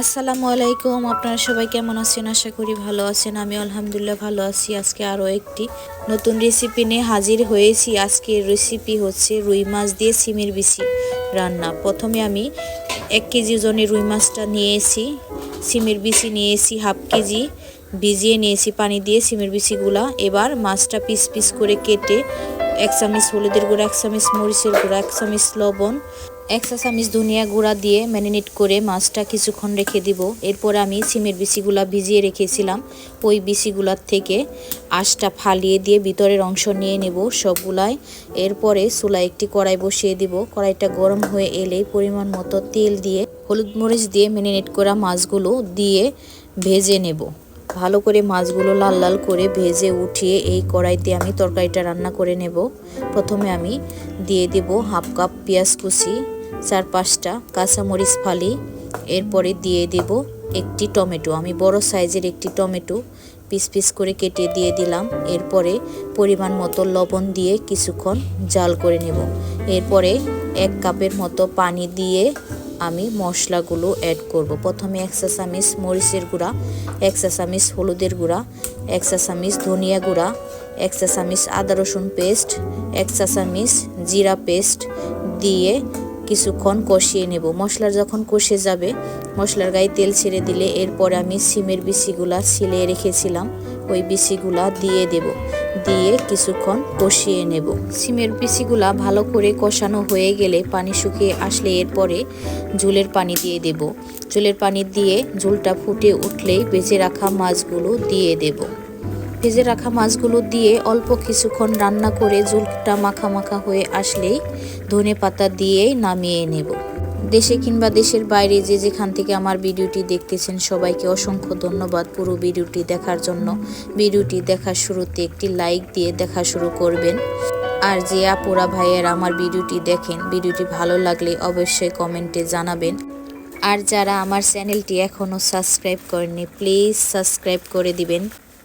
আসসালামু আলাইকুম, আপনারা সবাই কেমন আছেন? আশা করি ভালো আছেন। আমি আলহামদুলিল্লাহ ভালো আছি। আজকে আরও একটি নতুন রেসিপি নিয়ে হাজির হয়েছি। আজকের রেসিপি হচ্ছে রুই মাছ দিয়ে সিমের বিচি রান্না। প্রথমে আমি এক কেজি ওজনের রুই মাছটা নিয়েছি, সিমের বিচি নিয়েছি, হাফ কেজি ভিজিয়ে নিয়েছি পানি দিয়ে সিমের বিচিগুলা। এবার মাছটা পিস পিস করে কেটে এক চামচ হলুদের গুঁড়া, এক চামচ মরিচের গুঁড়া, এক চামচ লবণ এক চা চামচ ধনিয়া গুঁড়া দিয়ে ম্যারিনেট করে মাছটা কিছুক্ষণ রেখে দিব। এরপর আমি সিমের বিচিগুলা ভিজিয়ে রেখেছিলাম। ওই বিচিগুলার থেকে আঁশটা ফালিয়ে দিয়ে ভিতরের অংশ নিয়ে নেব সবগুলাই। এরপরে চুলায় একটি কড়াই বসিয়ে দিব। কড়াইটা গরম হয়ে এলেই পরিমাণ মতো তেল দিয়ে হলুদ মরিচ দিয়ে ম্যারিনেট করা মাছগুলো দিয়ে ভেজে নেব। ভালো করে মাছগুলো লাল লাল করে ভেজে উঠিয়ে এই কড়াইতে আমি তরকারিটা রান্না করে নেব। প্রথমে আমি দিয়ে দেব হাফ কাপ পেঁয়াজ কুচি। চার পাঁচটা কাঁচামরিচ ফালি, এরপরে দিয়ে দেব একটি টমেটো। আমি বড় সাইজের একটি টমেটো, পিস পিস করে কেটে দিয়ে দিলাম। এরপরে পরিমাণ মতো লবণ দিয়ে কিছুক্ষণ জাল করে নেব। এরপরে এক কাপের মতো পানি দিয়ে আমি মশলাগুলো অ্যাড করব। প্রথমে এক চা চামিচ মরিচের গুঁড়া, এক চা চামিচ হলুদের গুঁড়া, এক চা চামিচ ধনিয়া গুঁড়া, এক চা চামিচ আদা রসুন পেস্ট এক চা চামিচ জিরা পেস্ট দিয়ে কিছুক্ষণ কষিয়ে নেব। মশলা যখন কষে যাবে, মশলার গায়ে তেল ছেড়ে দিলে এরপরে আমি সিমের বিচিগুলা ছিলে রেখেছিলাম। ওই বিচিগুলা দিয়ে দেব। দিয়ে কিছুক্ষণ কষিয়ে নেব। সিমের বিচিগুলা ভালো করে কষানো হয়ে গেলে পানি শুকিয়ে আসলে এরপরে ঝুলের পানি দিয়ে দেব। ঝুলের পানি দিয়ে ঝুলটা ফুটে উঠলেই বেঁচে রাখা মাছগুলো দিয়ে দেব। ভেজে রাখা মাছগুলো দিয়ে অল্প কিছুক্ষণ রান্না করে ঝুলটা মাখা মাখা হয়ে আসলেই ধনে পাতা দিয়েই নামিয়ে নেব। দেশে কিংবা দেশের বাইরে যে যেখান থেকে আমার ভিডিওটি দেখতেছেন সবাইকে অসংখ্য ধন্যবাদ পুরো ভিডিওটি দেখার জন্য। ভিডিওটি দেখার শুরুতে একটি লাইক দিয়ে দেখা শুরু করবেন। আর যে আপুরা ভাইয়ের আমার ভিডিওটি দেখেন, ভিডিওটি ভালো লাগলে অবশ্যই কমেন্টে জানাবেন। আর যারা আমার চ্যানেলটি এখনও সাবস্ক্রাইব করেননি, প্লিজ সাবস্ক্রাইব করে দিবেন।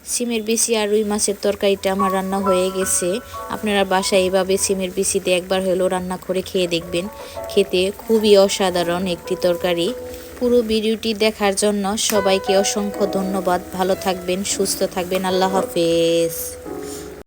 সিমের বিচি আর রুই মাছের তরকারিটা আমার রান্না হয়ে গেছে। আপনারা বাসায় এভাবে সিমের বিচিতে একবার হলেও রান্না করে খেয়ে দেখবেন। খেতে খুবই অসাধারণ একটি তরকারি। পুরো ভিডিওটি দেখার জন্য সবাইকে অসংখ্য ধন্যবাদ। ভালো থাকবেন, সুস্থ থাকবেন। আল্লাহ হাফেজ।